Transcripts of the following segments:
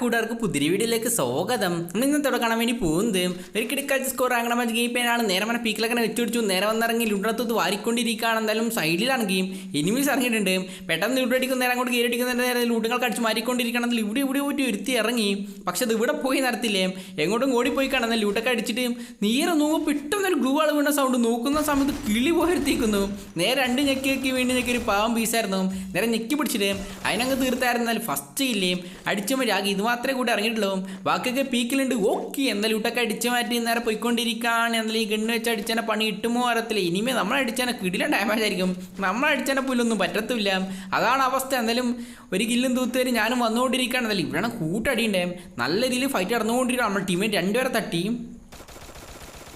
കൂട്ടുകാർക്ക് പുതിരി വീഡിയോയിലേക്ക് സ്വാഗതം. നമ്മൾ ഇന്ന് കാണാൻ വേണ്ടി പോകുന്നത് ഒരു കിടക്കാച്ച സ്കോർ ആകണമെന്ന് ഗെയിം പേനാണ് നേരെ വന്ന പീക്കിലൊക്കെ വെച്ചുപിടിച്ചു നേരെ വന്നിറങ്ങി ലുഡത്ത് വാരിക്കൊണ്ടിരിക്കുകയാണ്. എന്തായാലും സൈഡിലാണ് ഗെയിം എനിമീസ് ഇറങ്ങിയിട്ടുണ്ട്. പെട്ടെന്ന് അടിക്കുന്ന നേരം അങ്ങോട്ട് കയറി അടിക്കുന്ന നേരം ലൂട്ടുകൾ കടിച്ച് മാറിക്കൊണ്ടിരിക്കണം ഇവിടെ ഇവിടെ പോയിട്ട് ഒരുത്തി ഇറങ്ങി. പക്ഷെ അത് ഇവിടെ പോയി നടത്തില്ലേ? എങ്ങോട്ടും ഓടിപ്പോയി കാണുന്ന ലൂട്ടൊക്കെ അടിച്ചിട്ട് നീര നോക്കുമ്പോൾ പെട്ടെന്ന് ഒരു ഗ്ലൂ ആൾ വീണ സൗണ്ട് നോക്കുന്ന സമയത്ത് കിളി പോയിരുത്തിക്കുന്നു നേരെ രണ്ട് ഞെക്കി ഞെക്കി വീണ്ടും ഞെക്കി ഒരു പാവം പീസായിരുന്നു നേരെ ഞെക്കി പിടിച്ചിട്ട് അതിനങ്ങ് തീർത്തായിരുന്നാൽ ഫസ്റ്റ് ഇല്ലേ? അടിച്ചു രാഗി ഇത് മാത്രമേ കൂടെ ഇറങ്ങിയിട്ടുള്ളൂ ബാക്കിയൊക്കെ പീക്കിലുണ്ട്. ഓക്കെ എന്തായാലും ഇട്ടൊക്കെ അടിച്ച് മാറ്റി നേരെ പോയിക്കൊണ്ടിരിക്കുകയാണ്. എന്നാലും ഈ ഗണ്ണ് വെച്ച് അടിച്ചാൽ പണി കിട്ടുമോ അറിയത്തില്ല. ഇനിമേ നമ്മൾ കിടില ഡാമേജ് ആയിരിക്കും. നമ്മൾ പുല്ലൊന്നും പറ്റത്തില്ല. അതാണ് അവസ്ഥ. എന്തായാലും ഒരു കില്ലും തൂത്തേരി ഞാനും വന്നുകൊണ്ടിരിക്കുകയാണ്. എന്തായാലും ഇവിടെയാണ് കൂട്ടടിയുണ്ടേ. നല്ല രീതിയിൽ ഫൈറ്റ് നടന്നുകൊണ്ടിരിക്കുകയാണ്. നമ്മൾ ടീമേറ്റ് രണ്ടുപേരെ തട്ടി.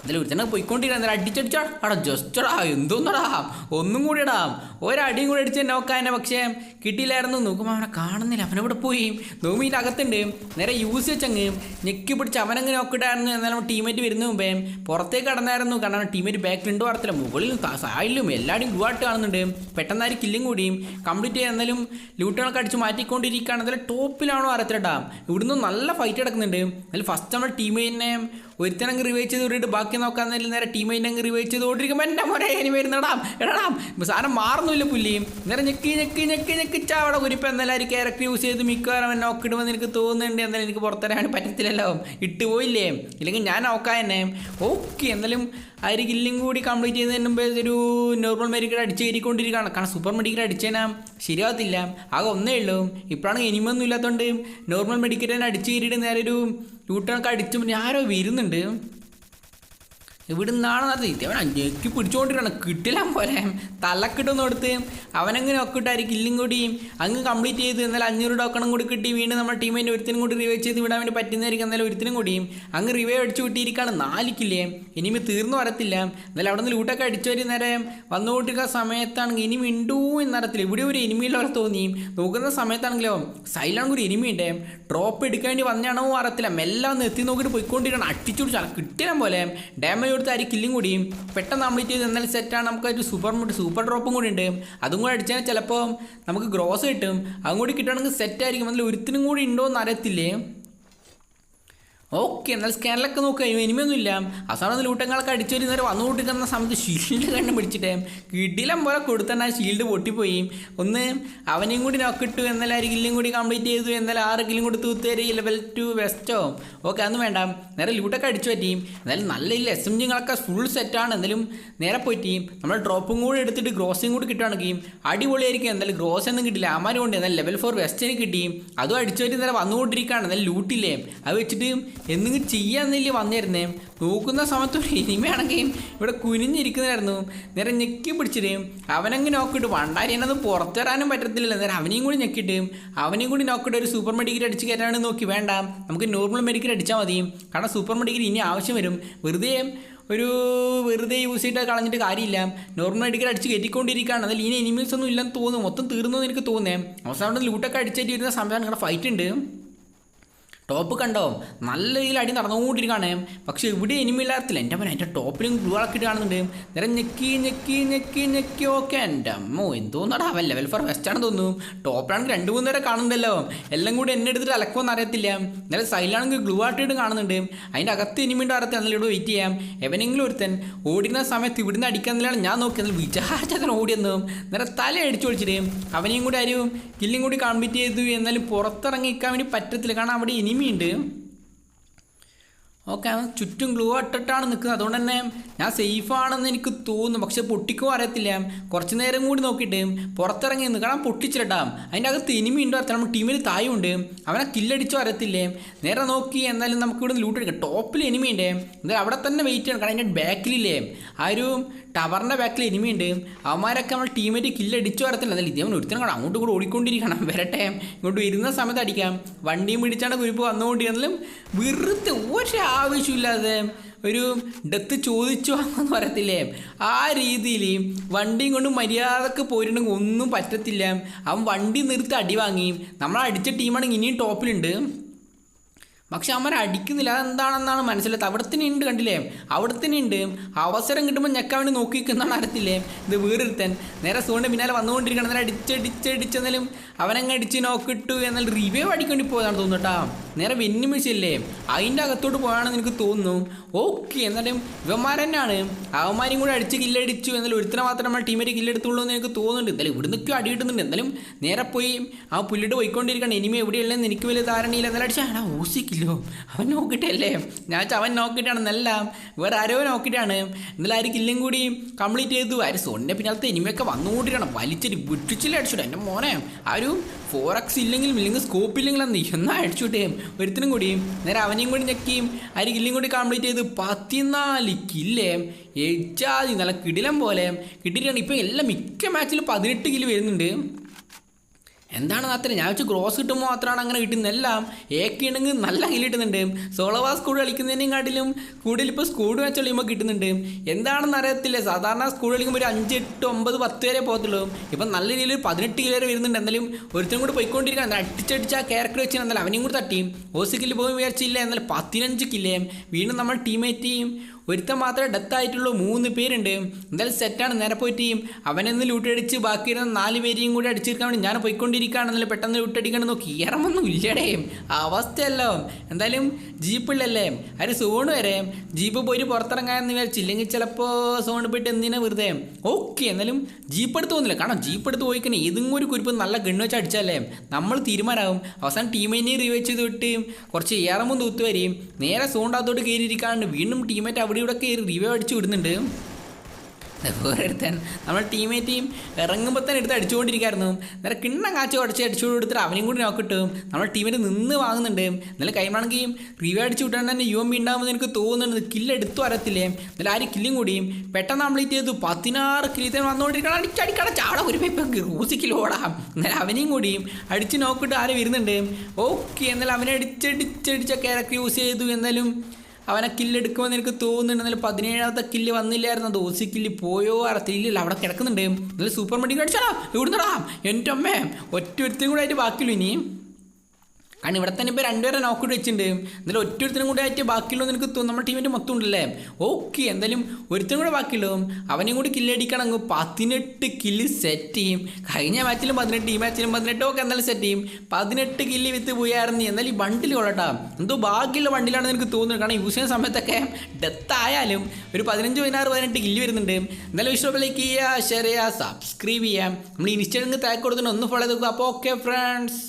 എന്തായാലും ഒരുത്തന്നെ പോയിക്കൊണ്ടിരുന്ന അടിച്ചടിച്ചാ? അടാ ജസ്റ്റടാ എന്തോന്നടാ? ഒന്നും കൂടി ഇടാം ഒരടിയും കൂടി അടിച്ച് നോക്കാൻ എന്നെ പക്ഷേ കിട്ടിയില്ലായിരുന്നു. നോക്കുമ്പോൾ അവനെ കാണുന്നില്ല. അവനവിടെ പോയി? നോമീന്റെ അകത്തുണ്ട്. നേരെ യൂസ് വെച്ചങ്ങ് ഞെക്കി പിടിച്ച് അവനങ്ങ് നോക്കിയിട്ടായിരുന്നു എന്നാലും ടീമേറ്റ് വരുന്ന മുമ്പേ പുറത്തേക്ക് കടന്നായിരുന്നു. കാരണം ടീമേറ്റ് ബാക്കിലുണ്ടോ വാർത്തില്ല മുകളിലും സൈഡിലും എല്ലാവരും ഗുവാട്ട് കാണുന്നുണ്ട്. പെട്ടെന്നായി കില്ലും കൂടിയും കംപ്ലീറ്റ് ചെയ്യാൻ എന്നാലും ലൂട്ടുകളൊക്കെ അടിച്ച് മാറ്റിക്കൊണ്ടിരിക്കുകയാണ്. എന്നാലും ടോപ്പിലാണോ അറിയത്തില്ല ഇവിടുന്ന് നല്ല ഫൈറ്റ് കിടക്കുന്നുണ്ട് അതിൽ ഫസ്റ്റ് നമ്മുടെ ടീമേറ്റിനെ ഒരുത്തനങ്ങ് റിവൈവ് ചെയ്ത് വിട്ടിട്ട് ബാക്കി നോക്കാൻ നേരം നേരെ ടീമേറ്റ് അങ്ങ് റിവൈവ് ചെയ്ത് ഓടിരിക്കുമ്പോൾ എന്റെ മോനെ ഇനി വരുന്നടാം എടാം സാധനം മാറുന്നില്ല പുല്ലിയും നേരെ ഞെക്കി ഞെക്കി ഞെക്കി അവിടെ കുരിപ്പം എന്തായാലും ക്യാരക്ടർ യൂസ് ചെയ്ത് മിക്കവാറും അവൻ നോക്കിടുമെന്ന് എനിക്ക് തോന്നുന്നുണ്ട്. എന്തായാലും എനിക്ക് പുറത്തരാൻ പറ്റത്തില്ലല്ലോ. ഇട്ട് പോയില്ലേ? ഇല്ലെങ്കിൽ ഞാൻ നോക്കാൻ തന്നെ ഓക്കെ എന്തായാലും ആ ഒരു കില്ലും കൂടി കംപ്ലീറ്റ് ചെയ്തതിന് മുമ്പേ ഒരു നോർമൽ മെഡിക്കൽ അടിച്ച് കയറിക്കൊണ്ടിരിക്കുകയാണ്. കാരണം സൂപ്പർ മെഡിക്കൽ അടിച്ചേനാ. ശരിയാകത്തില്ല ആകെ ഒന്നേ ഉള്ളൂ. ഇപ്പോഴാണ് എനിമൊന്നും ഇല്ലാത്തതുകൊണ്ട് നോർമൽ മെഡിക്കൽ തന്നെ അടിച്ച് കയറിയിട്ട് നേരെ ഒരു ലൂട്ടൊക്കെ അടിച്ചു പിന്നെ ആരോ വരുന്നുണ്ട്. ഇവിടുന്നാണ് നടത്തി അവൻ ഞെക്കി പിടിച്ചുകൊണ്ടിരിക്കണം കിട്ടില്ല പോലെ. തലക്കിട്ടൊന്നും കൊടുത്ത്. അവനങ്ങനെ ഒക്കിട്ടായിരിക്കും ഇല്ലും കൂടി. അങ്ങ് കംപ്ലീറ്റ് ചെയ്ത് എന്നാൽ അഞ്ഞൂറ് ടോക്കണും കൂടി കിട്ടി. വീണ്ടും നമ്മുടെ ടീമിന്റെ ഒരുത്തിനും കൂടി റിവൈവ് ചെയ്ത് വിടാൻ വേണ്ടി പറ്റുന്നതായിരിക്കും. എന്നാലും ഒരുത്തിനും കൂടിയും അങ്ങ് റിവൈവ് അടിച്ചു കിട്ടിയിരിക്കുകയാണ് നാലിക്കില്ലേ ഇനിമി തീർന്നു വരത്തില്ല. എന്നാലും അവിടെ നിന്ന് ലൂട്ടൊക്കെ അടിച്ചു വരും നേരം. വന്നുകൊണ്ടിരിക്കുന്ന സമയത്താണെങ്കിൽ ഇനി മിണ്ടൂ എന്നറിയത്തില്ല ഇവിടെ ഒരു എനിമിയുള്ള തോന്നി. നോക്കുന്ന സമയത്താണെങ്കിലോ സൈലാണെങ്കിൽ ഒരു ഇനിമിയുണ്ട് ഡ്രോപ്പ് എടുക്കാൻ വേണ്ടി വന്നാണോ അറിയത്തില്ല. മെല്ലെ ഒന്ന് എത്തി നോക്കിയിട്ട് പോയിക്കൊണ്ടിരിക്കണം അടിച്ചു കിട്ടിയാൽ പോലെ. ഡാമേജ് കൊടുത്ത് ഒരു കില്ലും കൂടിയും. പെട്ടെന്ന് കംപ്ലീറ്റ് ചെയ്ത് എന്നാലും സെറ്റാണ് നമുക്ക് ഒരു സൂപ്പർ സൂപ്പർ ഡ്രോപ്പും കൂടി ഉണ്ട്. അതും കൂടി അടിച്ചാൽ ചിലപ്പോൾ നമുക്ക് ഗ്രോസ് കിട്ടും. അതും കൂടി കിട്ടുകയാണെങ്കിൽ സെറ്റായിരിക്കും അതിൽ ഒരുത്തിനും കൂടി ഉണ്ടോ എന്ന് അറിയത്തില്ലേ? ഓക്കെ എന്നാൽ സ്കാനിലൊക്കെ നോക്കുക ഇനിമയൊന്നുമില്ല അവസാനം ലൂട്ടങ്ങളൊക്കെ അടിച്ചു വരും നേരെ വന്നു കൂട്ടിക്കുന്ന സമയത്ത് ഷീൽഡ് കണ്ട് പിടിച്ചിട്ടേ കിടിലം പോലെ കൊടുത്തന്നെ ആ ഷീൽഡ് പൊട്ടിപ്പോയി. ഒന്ന് അവനെയും കൂടി നോക്കിട്ടു എന്നാലും ആ കില്ലും കൂടി കംപ്ലീറ്റ് ചെയ്തു. എന്നാലും ആറ് കില്ലും കൂടി തൂത്തേരി ലെവൽ ടു വെസ്റ്റോ ഓക്കെ അതൊന്നും വേണ്ട. നേരെ ലൂട്ടൊക്കെ അടിച്ചു പറ്റി. എന്നാലും നല്ല ഇല്ല എസ് എം ജിങ്ങളൊക്കെ ഫുൾ സെറ്റാണ് എന്നാലും നേരെ പോയിട്ട് നമ്മൾ ഡ്രോപ്പും കൂടി എടുത്തിട്ട് ഗ്രോസും കൂടി കിട്ടുകയാണെങ്കിൽ അടിപൊളിയായിരിക്കും. എന്തായാലും ഗ്രോസ് ഒന്നും കിട്ടില്ല. അമാരും കൊണ്ട് എന്നാൽ ലെവൽ ഫോർ വെസ്റ്റിന് കിട്ടി. അതും അടിച്ചു പറ്റി നേരെ വന്നുകൊണ്ടിരിക്കുകയാണ് എന്നാലും ലൂട്ടില്ലേ അത് വെച്ചിട്ട് എന്തെങ്കിലും ചെയ്യാന്നില്ലേ വന്നിരുന്നേ? നോക്കുന്ന സമയത്ത് ഒരു ഇനിമയാണെങ്കിൽ ഇവിടെ കുനിഞ്ഞിരിക്കുന്നതായിരുന്നു. നേരെ ഞെക്കി പിടിച്ചിട്ട് അവനങ്ങ് നോക്കിയിട്ട് വണ്ടാരി പുറത്തു വരാനും പറ്റത്തില്ല നേരെ അവനെയും കൂടി ഞെക്കിയിട്ട് അവനെയും കൂടി നോക്കിയിട്ട് ഒരു സൂപ്പർ മെഡിക്കൽ അടിച്ച് കയറ്റാണ് നോക്കി. വേണ്ട നമുക്ക് നോർമൽ മെഡിക്കൽ അടിച്ചാൽ മതി. കാരണം സൂപ്പർ മെഡിക്കൽ ഇനി ആവശ്യം വരും. വെറുതെ ഒരു വെറുതെ യൂസ് ചെയ്തിട്ട് കളഞ്ഞിട്ട് കാര്യമില്ല. നോർമൽ മെഡിക്കൽ അടിച്ച് കയറ്റിക്കൊണ്ടിരിക്കുകയാണ്. അതിൽ ഇനി എനിമീസ് ഒന്നും ഇല്ലെന്ന് തോന്നുന്നു. മൊത്തം തീർന്നു എന്ന് എനിക്ക് തോന്നുന്നേ. അവസാനം ലൂട്ടൊക്കെ അടിച്ചേറ്റി വരുന്ന നിങ്ങളുടെ ഫൈറ്റ് ഉണ്ട്. ടോപ്പ് കണ്ടോ? നല്ല രീതിയിൽ അടി നടന്നുകൊണ്ടിരിക്കുകയാണ്. പക്ഷെ ഇവിടെ എനിമി ഇല്ലാത്തില്ല എന്റെ അമ്മ എന്റെ ടോപ്പിലും ഗ്ലൂ ആക്കിയിട്ട് കാണുന്നുണ്ട്. നേരെ ഞെക്കി ഞെക്കി ഞെക്കി ഞെക്കി. ഓക്കെ എന്റെ അമ്മോ എന്തോന്നടാ അവൻ ലെവൽ ഫോർ വെസ്റ്റ് ആണെന്ന് തോന്നുന്നു. ടോപ്പിലാണെങ്കിൽ രണ്ട് മൂന്ന് നേരെ കാണുന്നുണ്ടല്ലോ. എല്ലാം കൂടി എന്നെ എടുത്തിട്ട് അലക്കുമെന്ന് അറിയത്തില്ല. നേരെ സൈഡിലാണെങ്കിൽ ഗ്ലൂ ആട്ടിയിട്ട് കാണുന്നുണ്ട്. അതിന്റെ അകത്ത് എനിമിന്റെ അറിയത്തില്ല. എന്നാലും ഇവിടെ വെയിറ്റ് ചെയ്യാം. എവനെങ്കിലും ഒരുത്തൻ ഓടിക്കുന്ന സമയത്ത് ഇവിടുന്ന് അടിക്കാന്നില്ലാണ് ഞാൻ നോക്കിയത് വിചാരിച്ചതിന് ഓടിയെന്ന്. നേരെ തല അടിച്ചു പൊളിച്ചിട്ട് അവനെയും കൂടി ആരും കില്ലും കൂടി കംപ്ലീറ്റ് ചെയ്തു. എന്നാലും പുറത്തിറങ്ങി നിൽക്കാൻ വേണ്ടി പറ്റത്തില്ല. കാരണം അവിടെ ഇനിമിയുണ്ട് ഓക്കെ ചുറ്റും ഗ്ലൂ ഇട്ടിട്ടാണ് നിൽക്കുന്നത് അതുകൊണ്ട് തന്നെ ഞാൻ സേഫ് ആണെന്ന് എനിക്ക് തോന്നുന്നു. പക്ഷെ പൊട്ടിക്കും അറിയത്തില്ല. കുറച്ച് നേരം കൂടി നോക്കിയിട്ട് പുറത്തിറങ്ങി നിന്ന് കാരണം പൊട്ടിച്ചിട്ടാം അതിന്റെ അകത്ത് ഇനിമി ഉണ്ടോ അറിയത്തില്ല. നമ്മുടെ ടീമിൽ തായുണ്ട്. അവനെ കില്ലടിച്ചോ അറിയത്തില്ലേ. നേരെ നോക്കി എന്നാലും നമുക്ക് ഇവിടെ ലൂട്ട് എടുക്കാം. ടോപ്പിൽ എനിമി ഉണ്ട്. എന്തായാലും അവിടെ തന്നെ വെയിറ്റ് ചെയ്യണം. കാരണം അതിന്റെ ബാക്കിലില്ലേ ആ ഒരു ടവറിന്റെ ബാക്കിൽ എനിമി ഉണ്ട്. അവന്മാരൊക്കെ നമ്മൾ ടീമേറ്റ് കില്ലടിച്ചോ അറിയത്തില്ല. എന്നാലും ഇതേ ഒരുത്തരം കാണാം. അങ്ങോട്ട് കൂടെ ഓടിക്കൊണ്ടിരിക്കണം. വരട്ടെ. ഇങ്ങോട്ട് വരുന്ന സമയത്ത് അടിക്കാം. വണ്ടിയും പിടിച്ചാണ് കുരിപ്പ് വന്നുകൊണ്ടിരുന്നാലും വെറുതെ ഒരാവശ്യമില്ലാതെ ഒരു ഡെത്ത് ചോദിച്ചു വാങ്ങുമെന്ന് പറയത്തില്ലേ? ആ രീതിയിൽ വണ്ടിയും കൊണ്ട് മര്യാദയ്ക്ക് പോയിട്ടുണ്ടെങ്കിൽ ഒന്നും പറ്റത്തില്ല. അവൻ വണ്ടി നിർത്തി അടി വാങ്ങി. നമ്മൾ അടിച്ച ടീമാണെങ്കിൽ ഇനിയും ടോപ്പിലുണ്ട്. പക്ഷെ അവന്മാർ അടിക്കുന്നില്ല. അതെന്താണെന്നാണ് മനസ്സിലായത്? അവിടെ തന്നെ ഉണ്ട് കണ്ടില്ലേ? അവിടെ തന്നെ ഉണ്ട്. അവസരം കിട്ടുമ്പോൾ ഞെക്കാൻ വേണ്ടി നോക്കി നിൽക്കുന്നതാണ് അറിയത്തില്ലേ ഇത് വേറൊരുത്തൻ. നേരെ സൂണിന്റെ പിന്നാലെ വന്നുകൊണ്ടിരിക്കണം നേരെ അടിച്ചടിച്ചടിച്ചെന്നാലും അവനങ്ങ് അടിച്ച് നോക്കിട്ടു എന്നാൽ റിവ്യൂ അടിക്കേണ്ടി പോയതാണ് തോന്നുന്നു കേട്ടോ. നേരെ വെന്നിമിച്ചില്ലേ അതിന്റെ അകത്തോട്ട് പോയാണെന്ന് എനിക്ക് തോന്നുന്നു. ഓക്കെ എന്നാലും ഇവന്മാർ തന്നെയാണ്. അവന്മാരും കൂടെ അടിച്ച് കില്ലടിച്ചു എന്നാലും ഒരുത്തനെ മാത്രം നമ്മുടെ ടീമിൽ കില്ലെടുത്തുള്ളൂ എന്ന് എനിക്ക് തോന്നുന്നുണ്ട്. എന്തായാലും ഇവിടെ നിൽക്കുക അടി കിട്ടുന്നുണ്ട്. എന്തായാലും നേരെ പോയി ആ പുല്ലിട്ട് പോയിക്കൊണ്ടിരിക്കണം ഇനിമേ എവിടെയുള്ളതെന്ന് എനിക്ക് വലിയ ധാരണയില്ല. എന്നാലും അടിച്ചാൽ എടാ ഓസിക്കില്ലോ അവൻ നോക്കിയിട്ടല്ലേ? ഞാൻ അവൻ നോക്കിയിട്ടാണെന്നല്ല വേറെ ആരോ നോക്കിയിട്ടാണ്. എന്നാലും ആര് കില്ലും കൂടി കംപ്ലീറ്റ് ചെയ്തു. ആര് സോണിന്റെ പിന്നാലത്തെ ഇനിമയൊക്കെ വന്നുകൊണ്ടിരിക്കണം വലിച്ചിട്ട് വിട്ടിച്ചില്ല അടിച്ചിട്ട് എന്റെ മോനെ ആ ഒരു ഫോർ എക്സ് ഇല്ലെങ്കിലും ഇല്ലെങ്കിൽ സ്കോപ്പ് ഇല്ലെങ്കിലും നീ എന്നാ അടിച്ചുവിട്ടേ ഒരുത്തിനും കൂടി നേരെ അവനെയും കൂടി ഞെക്കിയും ആര് കില്ലും കൂടി കംപ്ലീറ്റ് ചെയ്ത് പതിനാല് കില്ലേം എച്ചാതി നല്ല കിടിലം പോലെ. കിട്ടിയിട്ടാണ് ഇപ്പം എല്ലാം മിക്ക മാച്ചിലും പതിനെട്ട് കിൽ വരുന്നുണ്ട്. എന്താണ് അത്ര ഞാൻ വെച്ച് ക്രോസ് കിട്ടുമ്പോൾ മാത്രമാണ് അങ്ങനെ കിട്ടുന്നത്. എല്ലാം ഏക്ക് ഉണ്ടെങ്കിൽ നല്ല കിൽ കിട്ടുന്നുണ്ട് സോളോവാ സ്കൂൾ കളിക്കുന്നതിനെയും കാട്ടിലും കൂടുതൽ ഇപ്പോൾ സ്കൂൾ വെച്ച് കളിയുമ്പോൾ കിട്ടുന്നുണ്ട്. എന്താണെന്ന് അറിയത്തില്ല. സാധാരണ സ്കൂൾ കളിക്കുമ്പോൾ ഒരു അഞ്ച് എട്ട് ഒമ്പത് പത്ത് വരെ പോകത്തുള്ളൂ. ഇപ്പം നല്ല രീതിയിൽ പതിനെട്ട് കിലോ വരെ വരുന്നുണ്ട്. എന്നാലും ഒരുത്തരും കൂടി പോയിക്കൊണ്ടിരിക്കുകയാണ് അടിച്ചടിച്ച് ആ ക്യാരക്ടർ വെച്ച് എന്നാലും അവനെയും കൂടി തട്ടി ഓസി കില്ല് പോയി വിചാരിച്ചില്ല. എന്നാലും പതിനഞ്ച് കിലോയും വീണ്ടും നമ്മൾ ടീമേറ്റ് ഒരുത്തൻ മാത്രമേ ഡെത്ത് ആയിട്ടുള്ളൂ മൂന്ന് പേരുണ്ട്. എന്തായാലും സെറ്റാണ് നേരെ പോയിട്ട് അവനെന്ന് ലൂട്ടടിച്ച് ബാക്കി ഇരുന്ന നാല് പേരെയും കൂടി അടിച്ചിരിക്കാൻ വേണ്ടി ഞാൻ പോയിക്കൊണ്ടിരിക്കുകയാണെന്നല്ലേ പെട്ടെന്ന് ലൂട്ടടിക്കണം നോക്കി. ഇറമൊന്നും ഇല്ലടേ. അവസ്ഥയല്ലോ. എന്തായാലും ജീപ്പിള്ളല്ലേ അതിന് സോണ് വരെ. ജീപ്പ് പോയിട്ട് പുറത്തിറങ്ങാമെന്ന് വിചാരിച്ചില്ലെങ്കിൽ ചിലപ്പോൾ സോൺ പോയിട്ട് എന്തിനാ വെറുതെ? ഓക്കെ എന്നാലും ജീപ്പ് എടുത്ത് പോകുന്നില്ല. കാരണം ജീപ്പ് എടുത്ത് പോയിക്കണേ ഏതും ഒരു കുരിപ്പ് നല്ല ഗണ്ണ് വെച്ച് അടിച്ചാലേ നമ്മൾ തീരുമാനമാകും അവസാനം ടീമിനെ റിവൈവ് ചെയ്ത് വിട്ട് കുറച്ച് ഏറമും തൂത്ത് വരെയും നേരെ സോണ്ടാത്തോട്ട് കയറിയിരിക്കാണ്ട് വീണ്ടും ടീമേറ്റ് അവിടെ ഇവിടെ കയറി റിവ്യൂ അടിച്ചു വിടുന്നുണ്ട്. വേറെടുത്താൻ നമ്മൾ ടീമേറ്റെയും ഇറങ്ങുമ്പോൾ തന്നെ എടുത്ത് അടിച്ചുകൊണ്ടിരിക്കായിരുന്നു. നേരെ കിണ്ണം കാച്ചു അടിച്ച് അടിച്ചു കൊടുത്തിട്ട് അവനെയും കൂടി നോക്കിട്ടും നമ്മൾ ടീമിന് നിന്ന് വാങ്ങുന്നുണ്ട്. എന്നാലും കൈമാണെങ്കിൽ റിവ്യൂ അടിച്ചു വിട്ടാൽ തന്നെ യു എം ബി ഉണ്ടാകുമെന്ന് എനിക്ക് തോന്നുന്നുണ്ട്. കില്ല് എടുത്തു വരത്തില്ലേ? എന്നാലും ആര് കില്ലും കൂടി പെട്ടെന്ന് കംപ്ലീറ്റ് ചെയ്തു പതിനാറ് കിലീത്തൻ വന്നുകൊണ്ടിരിക്കണം അടിച്ചടിക്കട ചാട ഒരു പേപ്പർ റൂസി ഓടാം. എന്നാലും അവനെയും കൂടിയും അടിച്ച് നോക്കിയിട്ട് ആര് വരുന്നുണ്ട്. ഓക്കെ എന്നാലും അവനെ അടിച്ചടിച്ചടിച്ച ക്യാരക്ടർ യൂസ് ചെയ്തു. എന്നാലും അവനെ കില്ലെടുക്കുമെന്ന് എനിക്ക് തോന്നുന്നുണ്ടെങ്കിൽ പതിനേഴാമത്തെ കില്ല് വന്നില്ലായിരുന്നു. ഓസി കില്ല് പോയോ അറിയില്ല അവിടെ കിടക്കുന്നുണ്ട്. നല്ല സൂപ്പർ മെഡിക്കൽ അടിച്ചാടാ ഇവിടുന്നടാ എന്റെ അമ്മേ. ഒറ്റ ഒരുത്തിനും കൂടെ ആയിട്ട് ബാക്കിയുള്ളൂ ഇനി കാരണം ഇവിടെ തന്നെ ഇപ്പോൾ രണ്ടുപേരെ നോക്കിട്ട് വെച്ചിട്ടുണ്ട്. എന്നാലും ഒറ്റൊരുത്തിനും കൂടെ ആയിട്ട് ബാക്കിയുള്ളൂ എനിക്ക് തോന്നുന്നു നമ്മുടെ ടീമിന്റെ മൊത്തം ഉണ്ടല്ലേ? ഓക്കെ എന്തായാലും ഒരുത്തിനും കൂടെ ബാക്കിയുള്ളൂ. അവനെയും കൂടി കില്ലടിക്കണമെങ്കിൽ പതിനെട്ട് കില്ല് സെറ്റ് ചെയ്യും. കഴിഞ്ഞ മാച്ചിലും പതിനെട്ട് ഈ മാച്ചിലും പതിനെട്ട് ഒക്കെ എന്തായാലും സെറ്റ് ചെയ്യും. പതിനെട്ട് കില്ല് വിത്ത് പോയായിരുന്നു. എന്നാലും ഈ ബണ്ടിൽ കൊള്ളട്ടാ. എന്തോ ബാക്കിയുള്ള ബണ്ടിലാണെന്ന് എനിക്ക് തോന്നുന്നത് കാരണം യൂസ് ചെയ്യുന്ന സമയത്തൊക്കെ ഡെത്ത് ആയാലും ഒരു പതിനഞ്ച് പതിനാറ് പതിനെട്ട് കില്ല് വരുന്നുണ്ട്. എന്തായാലും ഇഷ്ടം ലൈക്ക് ചെയ്യുക ഷെയർ ചെയ്യുക സബ്സ്ക്രൈബ് ചെയ്യാം നമ്മൾ ഇൻസ്റ്റാഗ്രാമിൽ താക്ക് കൊടുത്തിട്ട് ഒന്ന് ഫോളോ ചെയ്ത് നോക്കുക. അപ്പോൾ ഓക്കെ ഫ്രണ്ട്സ്